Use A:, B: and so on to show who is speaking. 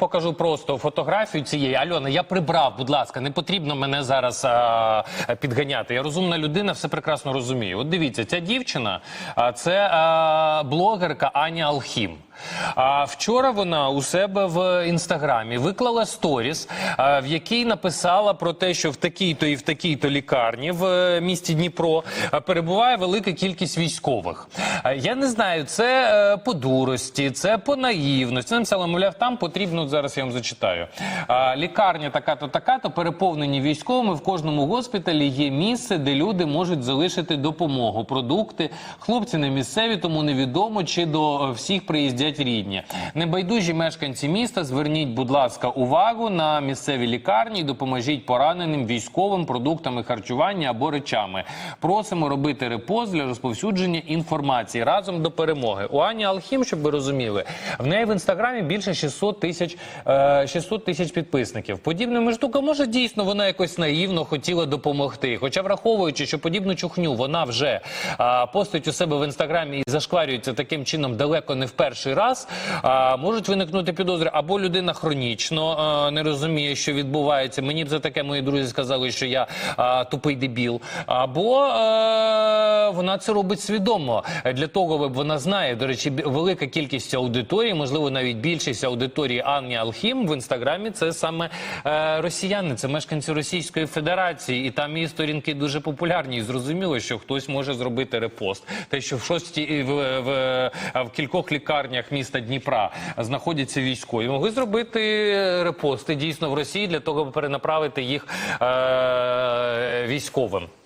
A: Покажу просто фотографію цієї Альона. Я прибрав, будь ласка, не потрібно мене зараз а, підганяти. Я розумна людина, все прекрасно розумію. От дивіться, ця дівчина а, це а, блогерка Аня Алхім. А вчора вона у себе в інстаграмі виклала сторіс, в якій написала про те, що в такій-то і в такій-то лікарні в е, місті Дніпро перебуває велика кількість військових. Я не знаю, це е, по дурості, це по наївності. Написала, мовляв, там потрібно зараз. Я вам зачитаю. Лікарня така-то, така-то переповнені військовими. В кожному госпіталі є місце, де люди можуть залишити допомогу, продукти. Хлопці не місцеві, тому невідомо, чи до е, всіх приїздять рідні. Небайдужі мешканці міста. Зверніть, будь ласка, увагу на місцеві лікарні і допоможіть пораненим військовим продуктами харчування або речами. Просимо робити репост для розповсюдження інформації разом до перемоги. У Ані Алхім, щоб ви розуміли, в неї в інстаграмі більше 600 тисяч е, 600 тисяч підписників. Подібними штуками, може дійсно вона якось наївно хотіла допомогти. Хоча, враховуючи, що подібну чухню вона вже е, постить у себе в інстаграмі і зашкварюється таким чином далеко не в перший раз, можуть виникнути підозри або людина хронічно не розуміє, що відбувається. Мені б за таке мої друзі сказали, що я тупий дебіл. Або вона це робить свідомо. Для того б вона знає. До речі, велика кількість аудиторії, можливо, навіть більшість аудиторії Анні Алхім в інстаграмі це саме е, росіяни, це мешканці Російської Федерації, і там її сторінки дуже популярні. І зрозуміло, що хтось може зробити репост. Те, що в шості і в, в, в кількох лікарнях міста Дніпра знаходяться військові, могли зробити репости дійсно в Росії для того, аби перенаправити їх е, військовим.